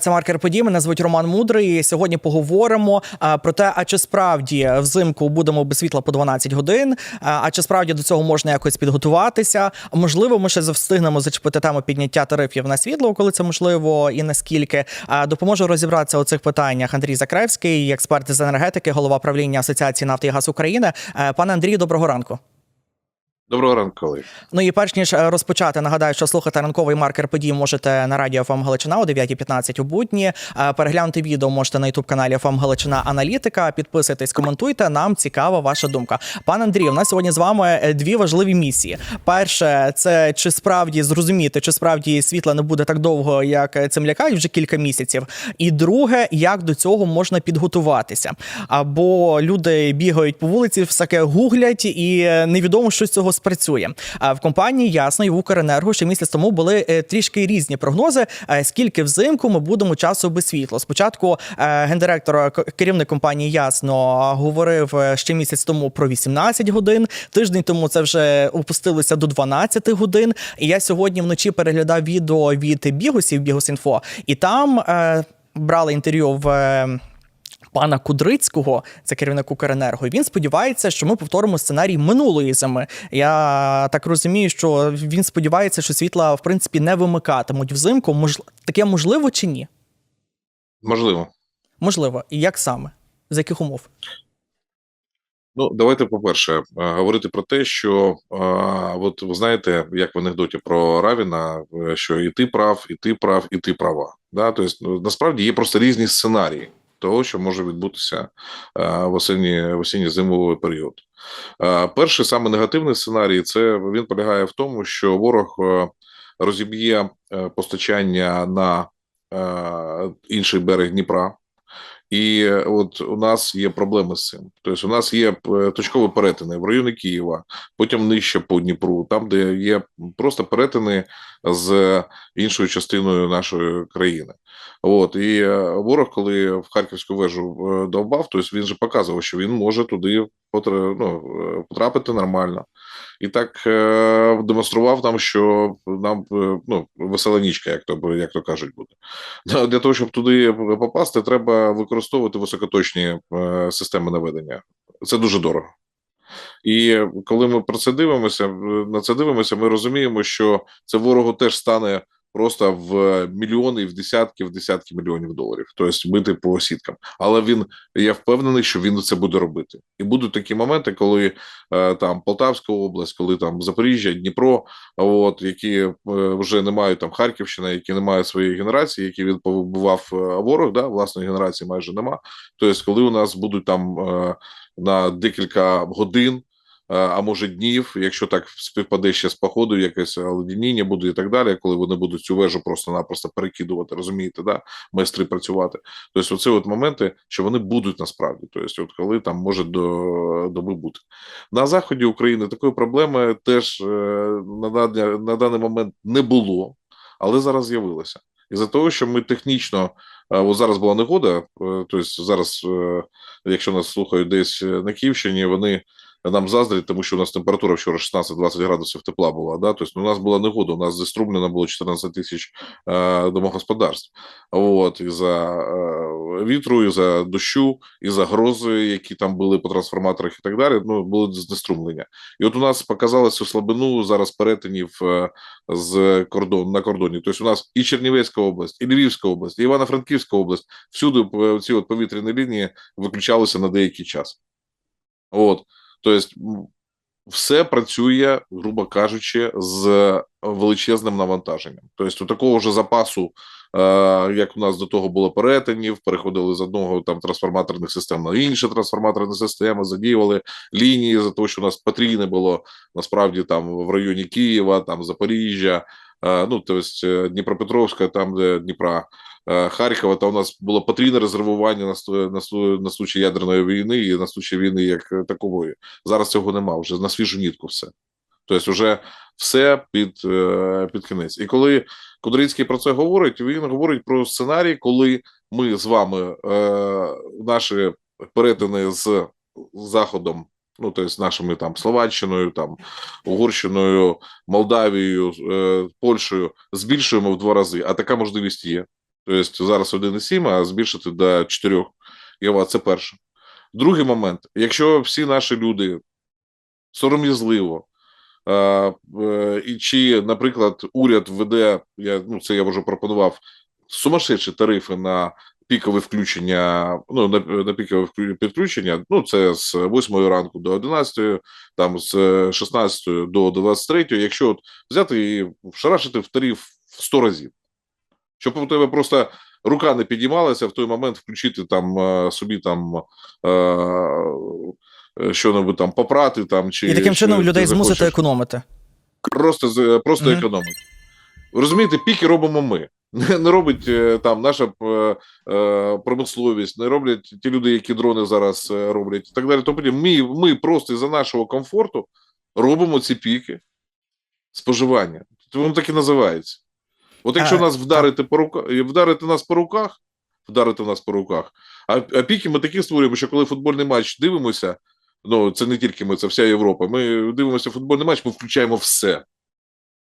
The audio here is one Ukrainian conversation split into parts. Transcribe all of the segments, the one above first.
Це маркер подій. Мене звуть Роман Мудрий. Сьогодні поговоримо про те, а чи справді взимку будемо без світла по 12 годин, а, чи справді до цього можна якось підготуватися. Можливо, ми ще встигнемо зачепити тему підняття тарифів на світло, коли це можливо, і наскільки. Допоможе розібратися у цих питаннях Андрій Закревський, експерт з енергетики, голова правління Асоціації нафти і газ України. Пане Андрію, доброго ранку. Доброго ранку, колеги. Ну і перш ніж е, розпочати, нагадаю, що слухати ранковий маркер подій можете на радіо ФМ Галичина о 9.15 у будні. Е, Переглянути відео можете на ютуб каналі ФМ Галичина Аналітика. Підписуйтесь, коментуйте. Нам цікава ваша думка. Пан Андрій, у нас сьогодні з вами е, дві важливі місії. Перше, це чи справді зрозуміти, чи справді світла не буде так довго, як цим лякають вже кілька місяців. І друге, як до цього можна підготуватися. Або люди бігають по вулиці, всяке гуглять, і невідомо, що з цього спрацює. А в компанії ясно і в Укренерго ще місяць тому були е, трішки різні прогнози. Скільки взимку ми будемо часу без світла? Спочатку е, гендиректор, е, керівник компанії ясно говорив ще місяць тому про 18 годин. Тиждень тому це вже опустилося до 12 годин. І я сьогодні вночі переглядав відео від бігусів Бігус.Інфо, і там брали інтерв'ю в. Пана Кудрицького, це керівник Укренерго. Він сподівається, що ми повторимо сценарій минулої зими. Я так розумію, що він сподівається, що світла в принципі не вимикатимуть взимку. Мож... Таке можливо чи ні? Можливо. Можливо. І як саме? З яких умов? Ну, давайте, по-перше, е, говорити про те, що е, от ви знаєте, як в анекдоті про Равіна, е, що і ти прав, і ти прав, і ти права. Да? Тобто, насправді є просто різні сценарії того, що може відбутися е, в осінні, в осінні зимовий період. Е, Перший саме негативний сценарій це він полягає в тому, що ворог е, розіб'є постачання на інший берег Дніпра. І е, от у нас є проблеми з цим. Тобто, у нас є е, точкові перетини в районі Києва, потім нижче по Дніпру, там, де є просто перетини з іншою частиною нашої країни. От і е, ворог, коли в Харківську вежу довбав, тобто він же показував, що він може туди ну, потрапити нормально. І так е, демонстрував нам, що нам е, ну, весела нічка, як то як то кажуть, буде. Для того, щоб туди попасти, треба використовувати високоточні е, системи наведення. Це дуже дорого. І коли ми про це дивимося, е, на це дивимося, ми розуміємо, що це ворогу теж стане просто в мільйони, в десятки, в десятки мільйонів доларів. Тобто бити по сіткам. Але він я впевнений, що він це буде робити. І будуть такі моменти, коли е, там Полтавська область, коли там Запоріжжя, Дніпро, от які е, вже не мають там Харківщина, які не мають своєї генерації, які він повибивав е, ворог, да, власної генерації майже нема. Тобто, коли у нас будуть там на декілька годин. А може днів, якщо так співпаде ще з походу, якесь оледеніння буде і так далі, коли вони будуть цю вежу просто-напросто перекидувати, розумієте, да, майстри працювати. Тобто, оце от моменти, що вони будуть насправді. Тобто, от коли там може до доби бути на заході України такої проблеми теж е, на, на даний момент не було, але зараз з'явилося. І за того, що ми технічно, е, от зараз була негода, е, тобто зараз, якщо нас слухають десь на Київщині, вони нам заздрять, тому що у нас температура вчора 16-20 градусів тепла була. Да? Тобто у нас була негода, у нас заструмлено було 14 тисяч е, домогосподарств. От, із-за е, вітру, із-за дощу, із-за грози, які там були по трансформаторах і так далі, ну, було знеструмлення. І от у нас показали цю слабину зараз перетинів е, з кордон на кордоні. Тобто у нас і Чернівецька область, і Львівська область, і Івано-Франківська область, всюди е, ці от повітряні лінії виключалися на деякий час. От, тобто, все працює, грубо кажучи, з величезним навантаженням. Тобто, такого ж запасу, е, як у нас до того було перетинів, переходили з одного там трансформаторних систем на інші трансформаторні системи, задіювали лінії за те, що у нас потрійне було насправді там в районі Києва, там Запоріжжя, е, ну тобто е, Дніпропетровська, там де Дніпра. Е, Харкова, та у нас було потрійне резервування на, на, на случай ядерної війни і на случай війни як е, такової. Зараз цього нема, вже на свіжу нітку все. Тобто, вже все під, е, під кінець. І коли Кудрицький про це говорить, він говорить про сценарій, коли ми з вами е, наші перетини з Заходом, ну тобто з нашими там Словаччиною, там Угорщиною, Молдавією, Польщею збільшуємо в два рази, а така можливість є. Тобто зараз 1,7, а збільшити до 4 ГВт. Це перше. Другий момент: якщо всі наші люди сором'язливо, е, і чи, наприклад, уряд введе, я, ну, це я вже пропонував, сумасшедші тарифи на пікове включення, ну, на, на пікове підключення, ну, це з 8 ранку до 11, там з 16 до 23, якщо от взяти і вшарашити в тариф в 100 разів, щоб у тебе просто рука не підіймалася в той момент включити там е, собі там е, е, що-небудь там попрати там чи І таким що чином людей змусити економити. просто з- просто Мгм. економити. Розумієте, піки робимо ми. Не, не робить е, там наша е, е, промисловість, не роблять ті люди, які дрони зараз е, роблять, і так далі. Тобто ми, ми просто із-за нашого комфорту робимо ці піки споживання. Воно так і називається. От якщо А, нас вдарити по руках, вдарити нас по руках, вдарити нас по руках, а, а піки ми такі створюємо, що коли футбольний матч дивимося, ну це не тільки ми, це вся Європа. Ми дивимося футбольний матч, ми включаємо все.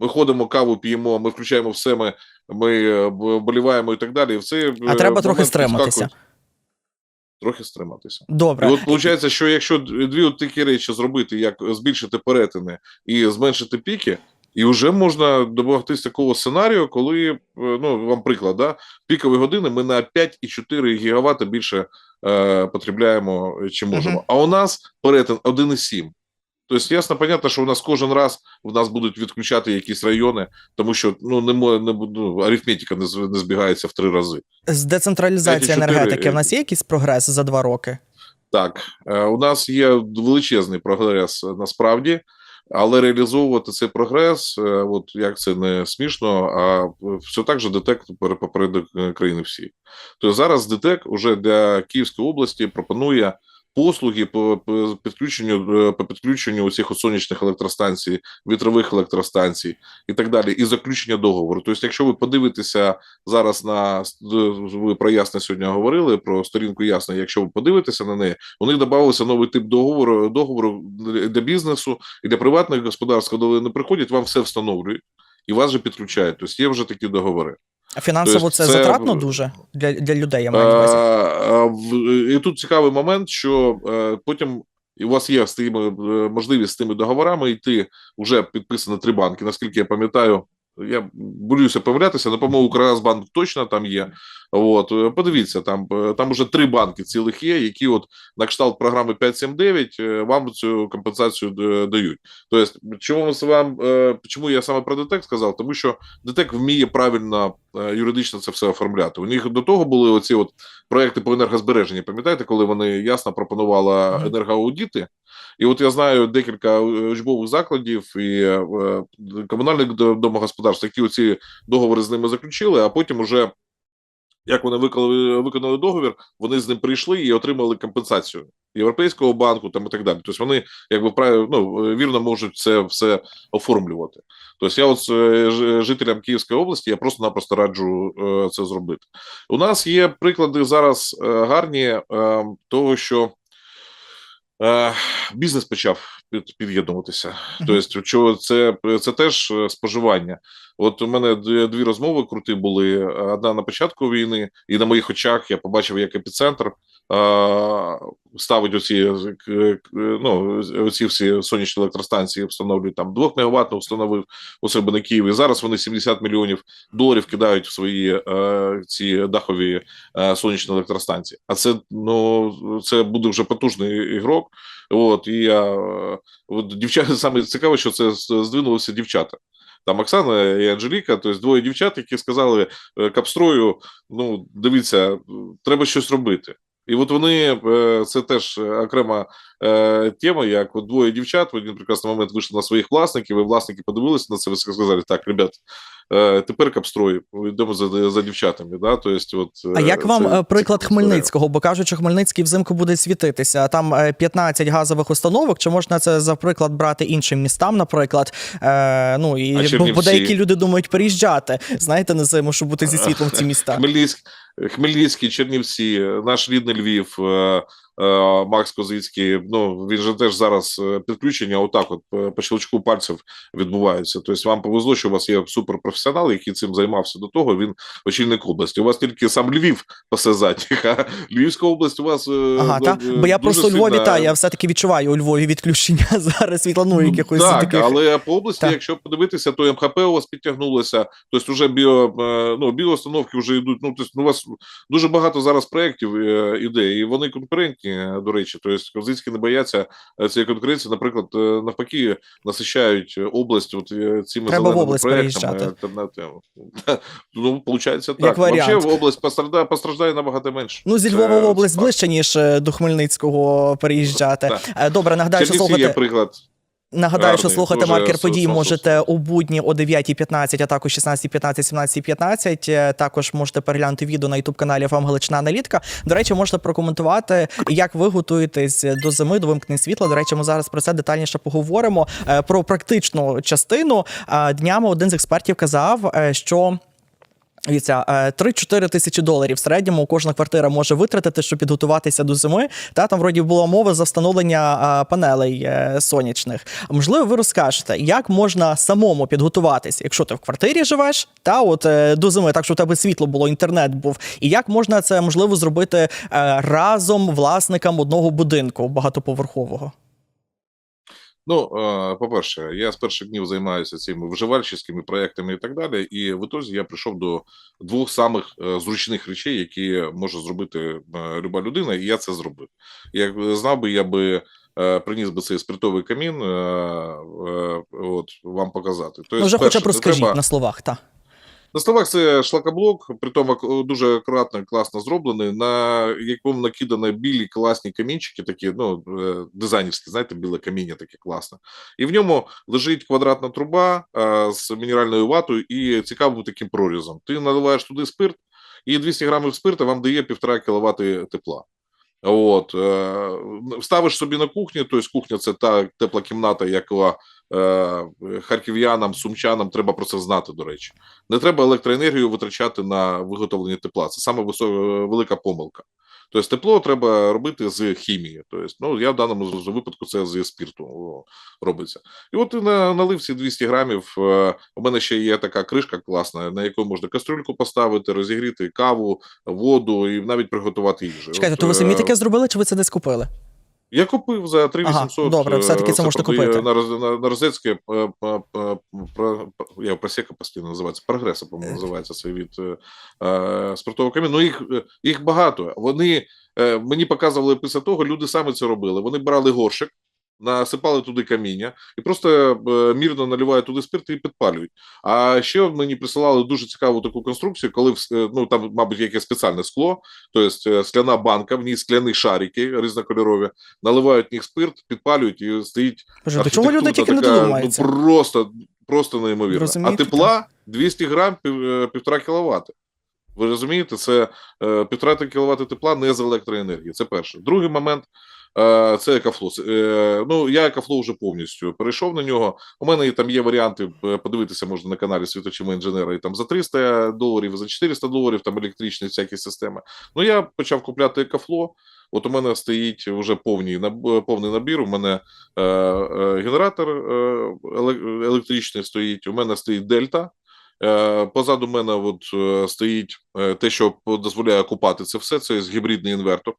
Ми ходимо, каву п'ємо, ми включаємо все, ми, ми е, боліваємо і так далі. І в цей, А е, треба трохи стриматися. Трохи стриматися. Добре. І от виходить, що якщо дві от такі речі зробити, як збільшити перетини і зменшити піки, і вже можна домогтись такого сценарію, коли, е, ну вам приклад, да, пікові години ми на 5,4 гігавата більше е, потребляємо, чи можемо. Мгм. А у нас перетин 1,7. Тобто, ясно, понятно, що у нас кожен раз в нас будуть відключати якісь райони, тому що ну не не ну, арифметика не, не збігається в три рази. З децентралізації енергетики в е, нас є якийсь прогрес за два роки? Так, е, у нас є величезний прогрес е, насправді, але реалізовувати цей прогрес, е, от як це не смішно, а все так же ДТЕК попереду е, країни всі. Тобто зараз ДТЕК уже для Київської області пропонує послуги по підключенню е, по підключенню усіх сонячних електростанцій, вітрових електростанцій і так далі, і заключення договору. Тобто, якщо ви подивитеся зараз на ви про ясне сьогодні говорили про сторінку ясне, якщо ви подивитеся на неї, у них додався новий тип договору договору для бізнесу і для приватних господарств, коли вони приходять, вам все встановлюють і вас же підключають. Тобто є вже такі договори. А фінансово Тобто це, це- затратно дуже для, для людей, я маю на увазі. В- І тут цікавий момент, що е, потім і у вас є з тими е, можливість з тими договорами йти вже підписано три банки. Наскільки я пам'ятаю, я боюся помилятися, але, по-моєму, Укргазбанк точно там є. От е, подивіться, там е, там уже три банки цілих є, які от на кшталт програми 579 е, вам цю компенсацію дають. Тобто, чому вам чому я саме про ДТЕК сказав? Тому що ДТЕК вміє правильно юридично це все оформляти. У них до того були оці от проекти по енергозбереженню. Пам'ятаєте, коли вони ясно пропонували енергоаудіти? І от я знаю декілька е, учбових закладів і е, комунальних домогосподарств, які оці договори з ними заключили, а потім уже. Як вони виконали, виконали договір, вони з ним прийшли і отримали компенсацію Європейського банку там і так далі. Тобто вони якби ну, вірно можуть це все оформлювати. Тобто я от е, жителям Київської області я просто-напросто раджу це зробити. У нас є приклади зараз гарні того, що бізнес почав під, під'єднуватися. Тобто, це, це теж е, споживання. От у мене дві, дві розмови крути були. Одна на початку війни, і на моїх очах я побачив, як епіцентр е, ставить оці, ну, оці всі сонячні електростанції, встановлюють там 2 МВт встановив у себе на Києві. Зараз вони 70 мільйонів доларів кидають в свої е, ці дахові е, сонячні електростанції. А це ну це буде вже потужний ігрок. От і я от дівчата саме цікаве, що це з- здвинулися дівчата. Там Оксана і Анжеліка, тобто двоє дівчат, які сказали е, капстрою: ну, дивіться, треба щось робити. І от вони е, це теж окрема е, тема, як от двоє дівчат в один прекрасний момент вийшли на своїх власників, і власники подивилися на це і сказали: так, ребят, е, тепер капстрой, йдемо за, за дівчатами. Да? Тобто, от, А як вам це- е, приклад це- Хмельницького? Бо кажуть, що Хмельницький взимку буде світитися. Там е, 15 газових установок. Чи можна це за приклад брати іншим містам, наприклад? Е, ну і бо, бо деякі люди думають переїжджати. Знаєте, на зиму, щоб бути зі світлом в ці міста. Хмельницьк, Хмельницький, Чернівці, наш рідний Львів, е, е, Макс Козицький. Ну він же теж зараз е, підключення. Отак, от е, по щелчку пальців відбувається. Тобто, вам повезло, що у вас є суперпрофесіонал, який цим займався до того. Він очільник області. У вас тільки сам Львів пасе задніх, а Львівська область у вас е, Ага, ну, та е, бо я просто у Львові та я все-таки відчуваю у Львові відключення зараз світла, ну якихось так, таких. але по області, Так. якщо подивитися, то МХП у вас підтягнулося, тобто вже біо, е, ну, біоустановки вже йдуть. Ну, тобто, у вас дуже багато зараз проєктів е, іде, і вони конкурентні, е, до речі. Тобто Козицькі не бояться е, цієї конкуренції. Наприклад, е, навпаки, насичають область от цими Треба в область проектами альтернативу. Ну, виходить так. Як варіант. Взагалі, область постраждає, постраждає набагато менше. Ну, зі Львова в область ближче, ніж до Хмельницького переїжджати. Так. Добре, нагадаю, що слухати... є приклад. Нагадаю, що слухати маркер подій можете у будні о 9.15, а також 16.15, 17.15. Е, Також можете переглянути відео на youtube каналі «ФМ Галичина Аналітика. До речі, можете прокоментувати, як ви готуєтесь до зими, до вимкнення світла. До речі, ми зараз про це детальніше поговоримо. Е, Про практичну частину Е, днями один з експертів казав, що. Е, 3-4 тисячі доларів в середньому кожна квартира може витратити, щоб підготуватися до зими. Та там вроді була мова за встановлення е, панелей е, сонячних. Можливо, ви розкажете, як можна самому підготуватися, якщо ти в квартирі живеш, та от е, до зими, так щоб у тебе світло було, інтернет був, і як можна це можливо зробити е, разом власникам одного будинку багатоповерхового? Ну, е, по-перше, я з перших днів займаюся цими виживальчими проектами і так далі. І в ітозі я прийшов до двох самих е, зручних речей, які може зробити е, люба людина, і я це зробив. Як знав би, я би е, приніс би цей спиртовий камін, е, е, от вам показати. Тобто, ну, вже перше, хоча б розкажіть треба- на словах, та. На словах це шлакоблок, притом ак- дуже акуратно, і класно зроблений, на якому накидані білі класні камінчики, такі, ну, е, дизайнерські, знаєте, біле каміння таке класне. І в ньому лежить квадратна труба е, з мінеральною ватою і цікавим таким прорізом. Ти наливаєш туди спирт, і 200 грамів спирта вам дає 1,5 кВт тепла. От, е, ставиш собі на кухні, тобто кухня це та тепла кімната, яка е, харків'янам, сумчанам треба про це знати, до речі. Не треба електроенергію витрачати на виготовлення тепла. Це саме висока велика помилка. Тобто тепло треба робити з хімії. Тобто, ну, я в даному випадку це з спірту робиться. І от на, налив ці 200 грамів. е, У мене ще є така кришка класна, на яку можна кастрюльку поставити, розігріти каву, воду і навіть приготувати їжу. Чекайте, От, то ви самі е, таке зробили, чи ви це десь купили? Я купив за 3800. Ага, добре, е, все-таки це можна купити. На, Роз- на, на Розецьке, е, е, е, я просека постійно називається, прогреса, по-моєму, називається цей від е, е, спиртового каміння. Ну, їх, е, їх багато. Вони, е, мені показували після того, люди самі це робили. Вони брали горшик, насипали туди каміння і просто е, мірно наливають туди спирт і підпалюють. А ще мені присилали дуже цікаву таку конструкцію, коли е, ну, там, мабуть, якесь спеціальне скло, тобто скляна банка, в ній скляні шарики різнокольорові, наливають в них спирт, підпалюють і стоїть. Боже, до люди тільки не така, додумаються? Ну, просто, просто неймовірно. Розумієте, а тепла 200 грам пів- півтора кіловати. Ви розумієте, це півтора кіловати тепла не з електроенергії. Це перше. Другий момент це екофло. Е, ну, я екофло вже повністю перейшов на нього. У мене там є варіанти, е, подивитися можна на каналі Світочима інженера, і там за 300 доларів, за 400 доларів, там електричні всякі системи. Ну, я почав купляти екофло. От у мене стоїть вже повний, повний набір. У мене е, е, генератор е, електричний стоїть, у мене стоїть Дельта. Е, Позаду мене от, е, стоїть е, те, що дозволяє купати це все. Це гібридний інвертор.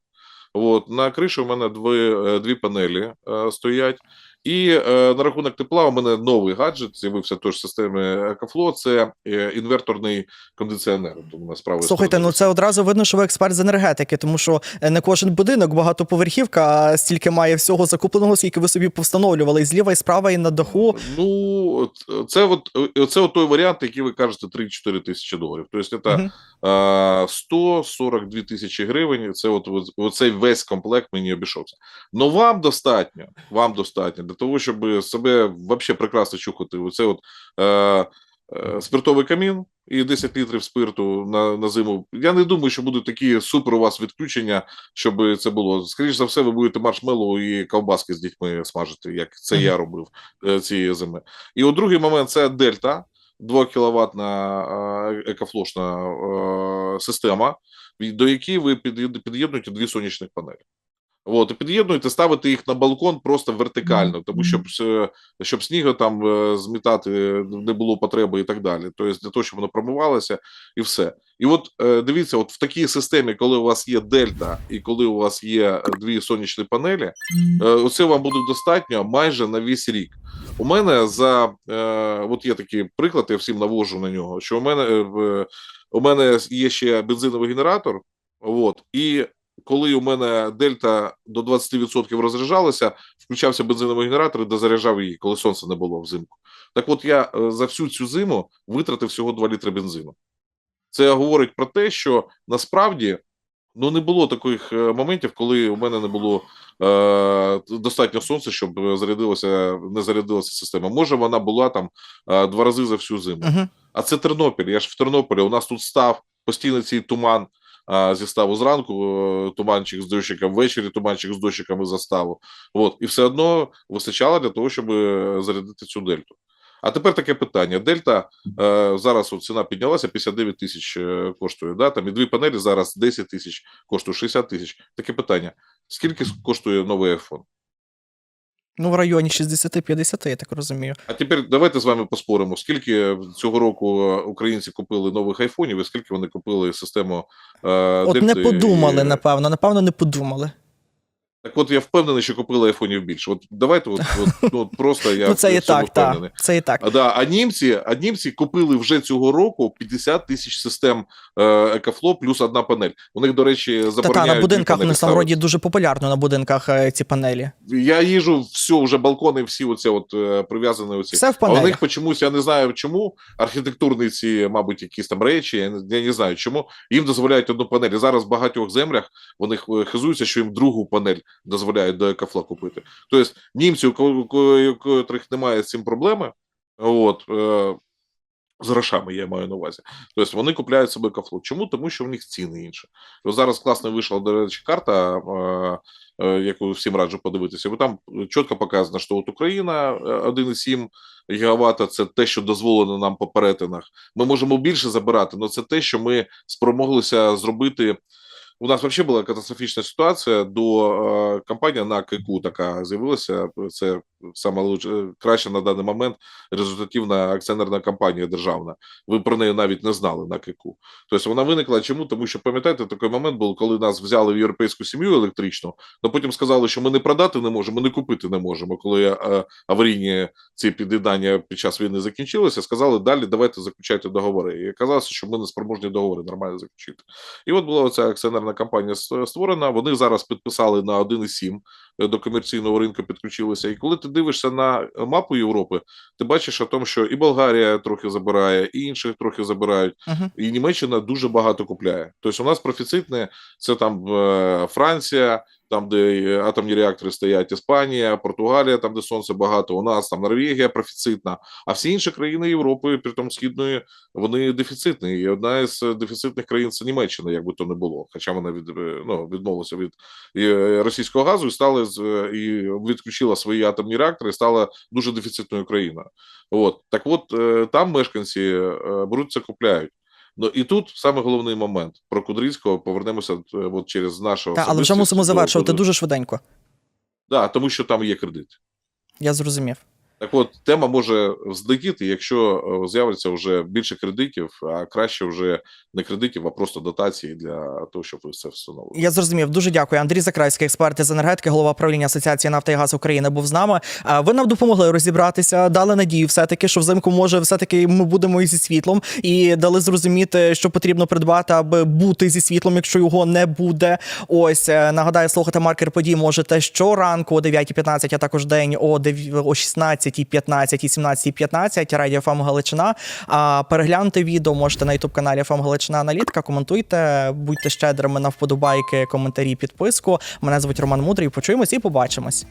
От, на криші у мене дві, е, дві панелі е, стоять. І е, на рахунок тепла у мене новий гаджет з'явився теж в системі EcoFlow, Це е, інверторний кондиціонер. От у мене з правої Слухайте, ну це одразу видно, що ви експерт з енергетики, тому що е, не кожен будинок, багатоповерхівка, стільки має всього закупленого, скільки ви собі повстановлювали і зліва, і справа, і на даху. Ну, це от, е, це от той варіант, який ви кажете 3-4 тисячі доларів. Тобто, це Мгм. Е, 142 тисячі гривень. Це от, оцей весь комплект мені обійшовся. Ну вам достатньо, вам достатньо для того, щоб себе взагалі прекрасно чухати. Оце от е, е, спиртовий камін і 10 літрів спирту на, на зиму. Я не думаю, що будуть такі супер у вас відключення, щоб це було. Скоріше за все, ви будете маршмеллоу і ковбаски з дітьми смажити, як це я робив е, цієї зими. І от другий момент це дельта. 2 кіловатна е, екофлошна е, система, до якої ви під'єд- під'єднуєте дві сонячних панелі. От, під'єднуєте, ставите їх на балкон просто вертикально, тому щоб, щоб снігу там е, змітати не було потреби і так далі. Тобто для того, щоб воно промивалося і все. І от е, дивіться, от в такій системі, коли у вас є дельта і коли у вас є е, дві сонячні панелі, е, оце вам буде достатньо майже на весь рік. У мене за от є такий приклад, я всім навожу на нього. Що у мене у мене є ще бензиновий генератор, от і коли у мене дельта до 20% розряджалася, включався бензиновий генератор і дозаряджав її, коли сонця не було взимку. Так от я за всю цю зиму витратив всього 2 літри бензину. Це говорить про те, що насправді ну не було таких е, моментів, коли у мене не було е, достатньо сонця, щоб е, зарядилася, не зарядилася система. Може, вона була там е, два рази за всю зиму. Угу. А це Тернопіль. Я ж в Тернополі. У нас тут став постійно цей туман а, зі ставу зранку, е, туманчик з дощиком, ввечері туманчик з дощиками заставу. От і все одно вистачало для того, щоб е, зарядити цю дельту. А тепер таке питання: Дельта е, зараз от ціна піднялася 59 тисяч е, коштує. Да? Там і дві панелі зараз 10 тисяч коштує 60 тисяч. Таке питання: скільки коштує новий iPhone? Ну, в районі 60-50, я так розумію. А тепер давайте з вами поспоримо, скільки цього року українці купили нових айфонів і скільки вони купили систему е, От не подумали, і- напевно, напевно, не подумали. Так от я впевнений, що купили айфонів більше. От давайте, от, от, от просто я ну, це в і так, впевнений. так. Це і так. А, да, а німці, а німці купили вже цього року 50 тисяч систем е, Екафло плюс одна панель. У них, до речі, Та, забороняють та на будинках у нас вроді дуже популярно на будинках е, ці панелі. Я їжу, все, вже балкони всі оце от е, прив'язані оці. Все в А у них панелях. почомусь, я не знаю чому, архітектурні ці, мабуть, якісь там речі, я не, я не знаю чому, їм дозволяють одну панель. І зараз в багатьох землях вони хизуються, що їм другу панель дозволяють до екафла купити. Тобто німці, у ко- у ко- у котрих немає з цим проблеми, от, е, з грошами я маю на увазі. Тобто вони купляють собі кафлу. Чому? Тому що в них ціни інші. Ось зараз класно вийшла, до речі, карта, е, е, яку всім раджу подивитися. Бо там чітко показано, що от Україна е, 1,7 гігавата це те, що дозволено нам по перетинах. Ми можемо більше забирати, але це те, що ми спромоглися зробити. У нас взагалі була катастрофічна ситуація. До е, компанія на ККУ така з'явилася. Це саме луч- краща на даний момент результативна акціонерна компанія державна. Ви про неї навіть не знали на ККУ. Тобто вона виникла чому? Тому що пам'ятаєте, такий момент був, коли нас взяли в європейську сім'ю електричну, але потім сказали, що ми не продати не можемо, не купити не можемо. Коли е, аварійні ці під'єднання під час війни закінчилися, сказали далі, давайте заключайте договори. І оказалося, що ми не спроможні договори нормально заключити. І от була ця акціонерна компанія ст- створена. Вони зараз підписали на 1,7 е, до комерційного ринку підключилися. І коли ти дивишся на мапу Європи, ти бачиш о тому, що і Болгарія трохи забирає, і інших трохи забирають, Угу. і Німеччина дуже багато купляє. Тобто, у нас профіцитне це там е, Франція, там, де атомні реактори стоять, Іспанія, Португалія, там, де сонце багато. У нас там Норвегія профіцитна, а всі інші країни Європи, притом східної, вони дефіцитні. І одна із е, дефіцитних країн це Німеччина, як би то не було. Хоча вона від е, ну, відмовилася від е, російського газу і стала і відключила свої атомні реактори, і стала дуже дефіцитною країною. От так, от там мешканці беруть це купляють. Ну і тут саме головний момент про Кудрицького повернемося е, от через нашого Та, але вже мусимо завершувати дуже швиденько. Да, тому що там є кредит. Я зрозумів. Так от тема може вздегіти, якщо е, з'явиться вже більше кредитів, а краще вже не кредитів, а просто дотації для того, щоб ви це встановили. Я зрозумів. Дуже дякую. Андрій Закрайський, експерт з енергетики, голова правління Асоціації нафти і газ України, був з нами. Е, ви нам допомогли розібратися, дали надію, все таки, що взимку може все таки ми будемо і зі світлом, і дали зрозуміти, що потрібно придбати, аби бути зі світлом, якщо його не буде. Ось е, нагадаю, слухати маркер подій можете щоранку о 9.15, а також день о 16. 12.15 і 17.15 Радіо ФМ Галичина. А переглянути відео можете на ютуб каналі ФМ ем Галичина Аналітка. Коментуйте, будьте щедрими на вподобайки, коментарі, підписку. Мене звуть Роман Мудрий. Почуємось і побачимось.